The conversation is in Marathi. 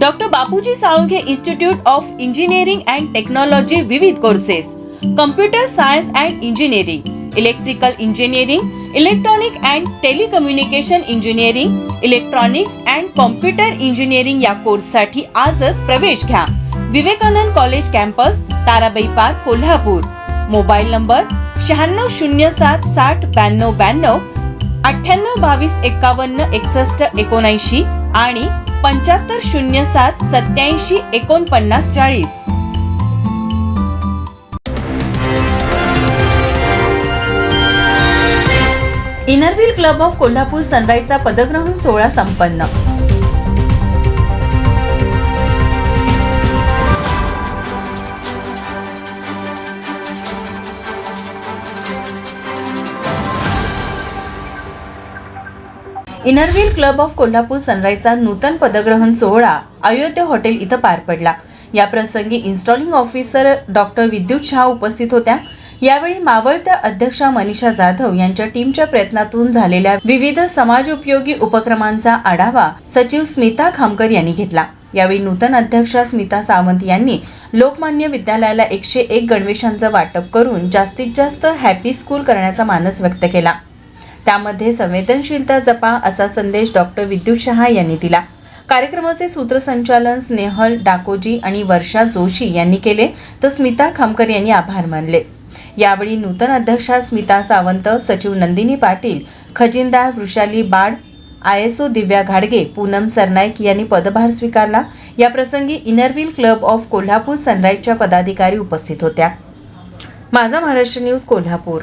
Doctor Bapuji Salunkhe institute of engineering and technology विविध courses computer science and engineering electrical engineering electronic and telecommunication engineering electronics and computer engineering या कोर्ससाठी आजच प्रवेश घ्या. Vivekanand college campus Tarabai park Kolhapur. Mobile number शहाण्णव शून्य सात साठ ब्याण्णव ब्याण्णव अठ्ठ्याण्णव बावीस एकावन्न एकसष्ट एकोणऐंशी आणि पंच्याहत्तर शून्य सात सत्याऐंशी एकोणपन्नास चाळीस. Inner Wheel club of Kolhapur सनराईजचा पदग्रहण सोहळा संपन्न. Inner Wheel club of Kolhapur सनराईजचा नूतन पदग्रहण सोहळा अयोध्या हॉटेल इथं पार पडला. या प्रसंगी इन्स्टॉलिंग ऑफिसर डॉक्टर विद्युत शहा उपस्थित होत्या. यावेळी मावळत्या अध्यक्षा मनीषा जाधव यांच्या टीमच्या प्रयत्नातून झालेल्या विविध समाजोपयोगी उपक्रमांचा आढावा सचिव स्मिता खामकर यांनी घेतला. यावेळी नूतन अध्यक्षा स्मिता सावंत यांनी लोकमान्य विद्यालयाला एकशे एक गणवेशांचं वाटप करून जास्तीत जास्त हॅपी स्कूल करण्याचा मानस व्यक्त केला. त्यामध्ये संवेदनशीलता जपा असा संदेश डॉक्टर विद्युत शहा यांनी दिला. कार्यक्रमाचे सूत्रसंचालन स्नेहल डाकोजी आणि वर्षा जोशी यांनी केले तर स्मिता खामकर यांनी आभार मानले. यावेळी नूतन अध्यक्षा स्मिता सावंत सचिव Nandini Patil खजिनदार Vrushali Baad I S O Divya घाडगे पूनम सरनाईक यांनी पदभार स्वीकारला. या प्रसंगी Inner Wheel club of Kolhapur सनराईजच्या पदाधिकारी उपस्थित होत्या. माझा महाराष्ट्र न्यूज कोल्हापूर.